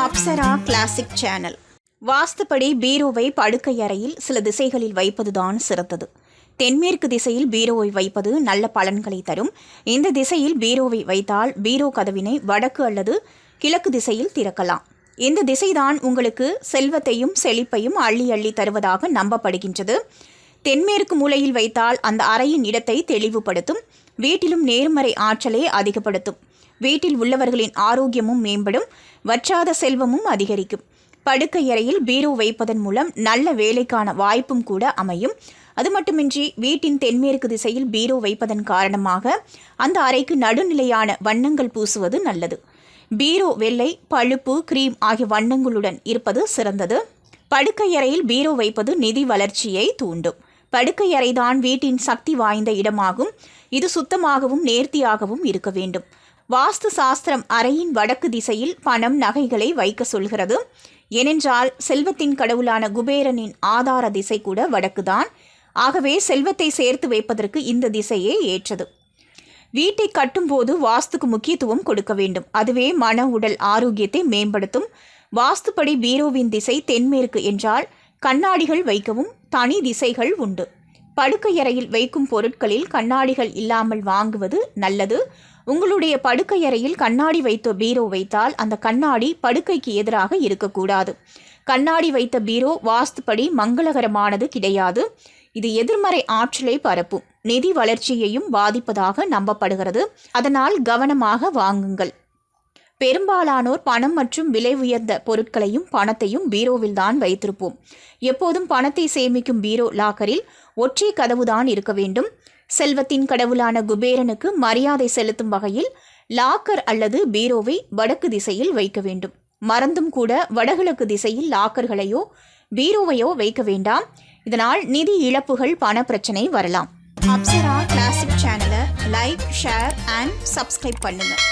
Apsara classic channel வாஸ்துப்படி பீரோவை படுக்கை அறையில் சில திசைகளில் வைப்பதுதான் சிறந்தது தென்மேற்கு திசையில் பீரோவை வைப்பது நல்ல பலன்களை தரும். இந்த திசையில் பீரோவை வைத்தால் பீரோ கதவினை வடக்கு அல்லது கிழக்கு திசையில் திறக்கலாம். இந்த திசைதான் உங்களுக்கு செல்வத்தையும் செழிப்பையும் அள்ளி அள்ளி தருவதாக நம்பப்படுகின்றது. தென்மேற்கு மூலையில் வைத்தால் அந்த அறையின் இடத்தை தெளிவுபடுத்தும். வீட்டிலும் நேர்மறை ஆற்றலை அதிகப்படுத்தும். வீட்டில் உள்ளவர்களின் ஆரோக்கியமும் மேம்படும் வற்றாத செல்வமும் அதிகரிக்கும். படுக்கை அறையில் பீரோ வைப்பதன் மூலம் நல்ல வேலைக்கான வாய்ப்பும் கூட அமையும். அது மட்டுமின்றி வீட்டின் தென்மேற்கு திசையில் பீரோ வைப்பதன் காரணமாக அந்த அறைக்கு நடுநிலையான வண்ணங்கள் பூசுவது நல்லது. பீரோ வெள்ளை பழுப்பு கிரீம் ஆகிய வண்ணங்களுடன் இருப்பது சிறந்தது. படுக்கையறையில் பீரோ வைப்பது நிதி வளர்ச்சியை தூண்டும். படுக்கையறைதான் வீட்டின் சக்தி வாய்ந்த இடமாகும். இது சுத்தமாகவும் நேர்த்தியாகவும் இருக்க வேண்டும். வாஸ்து சாஸ்திரம் அறையின் வடக்கு திசையில் பணம் நகைகளை வைக்க சொல்கிறது. ஏனென்றால் செல்வத்தின் கடவுளான குபேரனின் ஆதார திசை கூட வடக்குதான். ஆகவே செல்வத்தை சேர்த்து வைப்பதற்கு இந்த திசையே ஏற்றது. வீட்டை கட்டும்போது வாஸ்துக்கு முக்கியத்துவம் கொடுக்க வேண்டும். அதுவே மன உடல் ஆரோக்கியத்தை மேம்படுத்தும். வாஸ்துப்படி பீரோவின் திசை தென்மேற்கு என்றால் கண்ணாடிகள் வைக்கவும் தனி திசைகள் உண்டு. படுக்கையறையில் வைக்கும் பொருட்களில் கண்ணாடிகள் இல்லாமல் வாங்குவது நல்லது. உங்களுடைய படுக்கையறையில் கண்ணாடி வைத்த பீரோ வைத்தால் அந்த கண்ணாடி படுக்கைக்கு எதிராக இருக்கக்கூடாது. கண்ணாடி வைத்த பீரோ வாஸ்துப்படி மங்களகரமானது கிடையாது. இது எதிர்மறை ஆற்றலை பரப்பும் நிதி வளர்ச்சியையும் பாதிப்பதாக நம்பப்படுகிறது. அதனால் கவனமாக வாங்குங்கள். பெரும்பாலானோர் பணம் மற்றும் விலை உயர்ந்த பொருட்களையும் பணத்தையும் பீரோவில் தான் வைத்திருப்போம். எப்போதும் பணத்தை சேமிக்கும் பீரோ லாக்கரில் ஒற்றை கதவுதான் இருக்க வேண்டும். செல்வத்தின் கடவுளான குபேரனுக்கு மரியாதை செலுத்தும் வகையில் லாக்கர் அல்லது பீரோவை வடக்கு திசையில் வைக்க வேண்டும். மறந்தும் கூட வடகிழக்கு திசையில் லாக்கர்களையோ பீரோவையோ வைக்க வேண்டாம். இதனால் நிதி இழப்புகள் பண பிரச்சனை வரலாம். அப்சரா கிளாசிக் சேனலை லைக் ஷேர் அண்ட் சப்ஸ்கிரைப் பண்ணுங்கள்